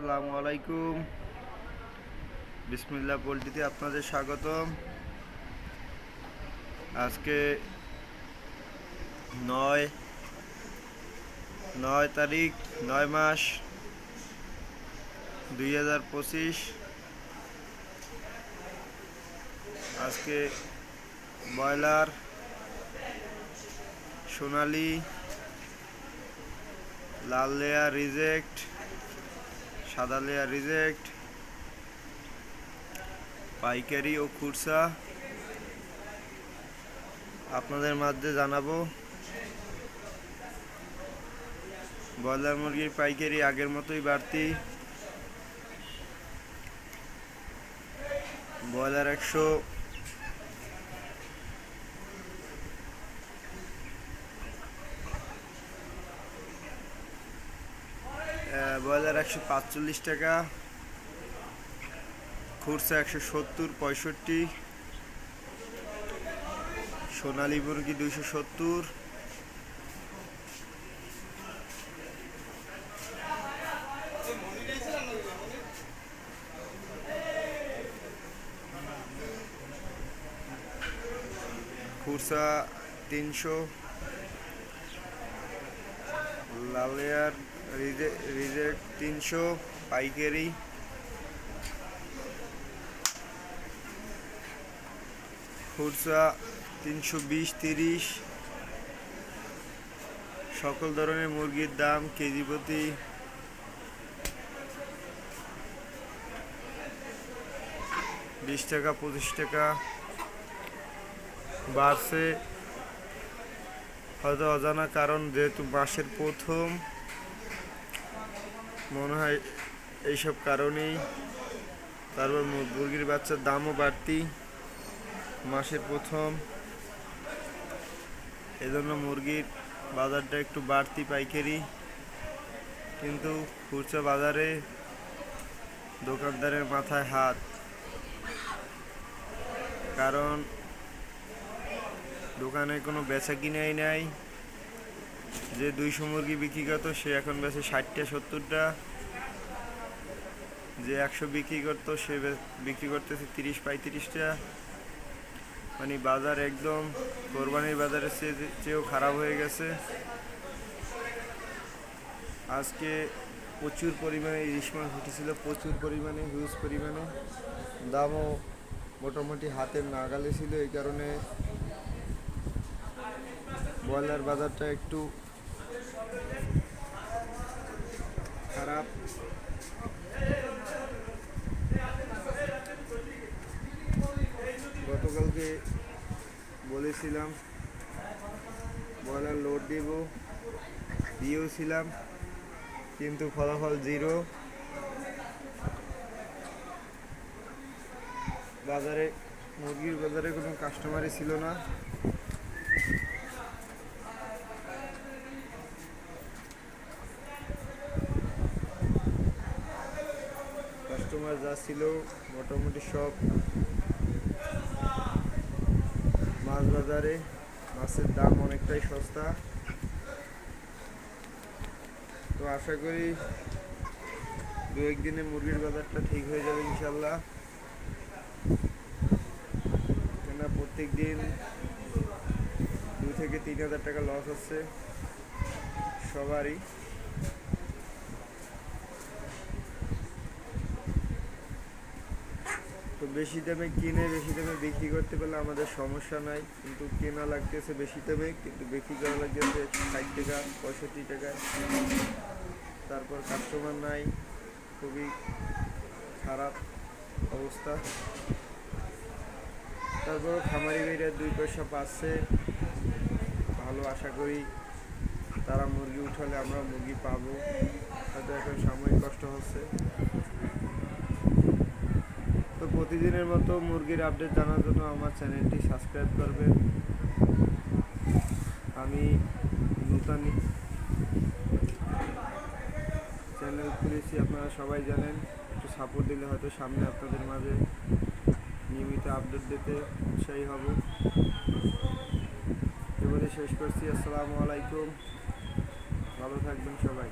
আসসালামু আলাইকুম বিসমিল্লাহ পোলট্রিতে আপনাদের স্বাগতম। আজকে নয় নয় তারিখ, নয় মাস, দুই হাজার পঁচিশ। আজকে ব্রয়লার, সোনালি লাল লেয়ার রিজেক্ট সাদা লেয়ার রিজেক্ট, পাইকারি ও খুরসা আপনাদের মাঝে জানাব, ব্রয়লার মুরগির পাইকারি আগের মতোই বাড়তি। ব্রয়লার একশো ব্রয়লার একশো পাঁচচল্লিশ টাকা খুরসা একশো সত্তর পঁয়ষট্টি সোনালী মুরগি দুইশো সত্তর খুরসা তিনশো লালিয়ার রিজেক্ট তিনশো, পাইকারি। খুরসা তিনশো বিশ, তিরিশ। সকল ধরনের মুরগির দাম কেজি প্রতি। বিশ টাকা, পঁচিশ টাকা। বাড়ছে হয়তো অজানা কারণ যেহেতু মাসের প্রথম, মনে হয় এইসব কারণেই। তারপর মুরগির বাচ্চার দামও বাড়তি মাসের প্রথম। এজন্য মুরগির বাজারটা একটু বাড়তি পাইকারি। কিন্তু খুচরা বাজারে দোকানদারের মাথায় হাত। কারণ দোকানে কোনো বেচা কিনাই নাই। যে দুইশো মুরগি বিক্রি করতো, সে এখন বেচে ষাটটা, সত্তরটা। যে একশো বিক্রি করতো, সে বিক্রি করতেছে তিরিশ, পঁয়ত্রিশটা। মানে বাজার একদম, কোরবানির বাজারের চেয়েও খারাপ হয়ে গেছে। আজকে প্রচুর পরিমাণে ইলিশ মাছ উঠেছিল, প্রচুর পরিমাণে হিউজ পরিমাণে। দামও মোটামুটি হাতের নাগালে ছিল, এই কারণে ব্রয়লার বাজারটা একটু খারাপ। গতকালকে বলেছিলাম, ব্রয়লার লোড দেব দিয়েওছিলাম কিন্তু ফলাফল জিরো বাজারে, মুরগির বাজারে কোনো কাস্টমারই ছিল না। কাস্টমার যা ছিল, মোটামুটি সব মাছ বাজারে। মাছের দাম অনেকটাই সস্তা। তো আশা করি দু একদিনে মুরগির বাজারটা ঠিক হয়ে যাবে ইনশাল্লাহ কেন প্রত্যেক দিন দু থেকে তিন হাজার টাকা লস হচ্ছে সবারই। তো বেশি দামে কিনে, বেশি দামে বিক্রি করতে পারলে আমাদের সমস্যা নাই। কিন্তু কেনা লাগতেছে বেশি দামে, কিন্তু বিক্রি করা লাগতেছে ষাট টাকা, পঁয়ষট্টি টাকা। তারপর কাস্টমার নাই, খুবই খারাপ অবস্থা। তারপর খামারি ভাইরা দুই পয়সা পাচ্ছে। ভালো আশা করি তারা মুরগি উঠালে আমরা মুরগি পাবো। হয়তো এখন সাময়িক কষ্ট হচ্ছে। প্রতিদিনের মতো মুরগির আপডেট জানার জন্য আমার চ্যানেলটি সাবস্ক্রাইব করবেন। আমি নূতন চ্যানেল খুলেছি, আপনারা সবাই জানেন। একটু সাপোর্ট দিলে হয়তো সামনে আপনাদের মাঝে নিয়মিত আপডেট দিতে উৎসাহী হব। এবারে শেষ করছি, আসসালামু আলাইকুম। ভালো থাকবেন সবাই।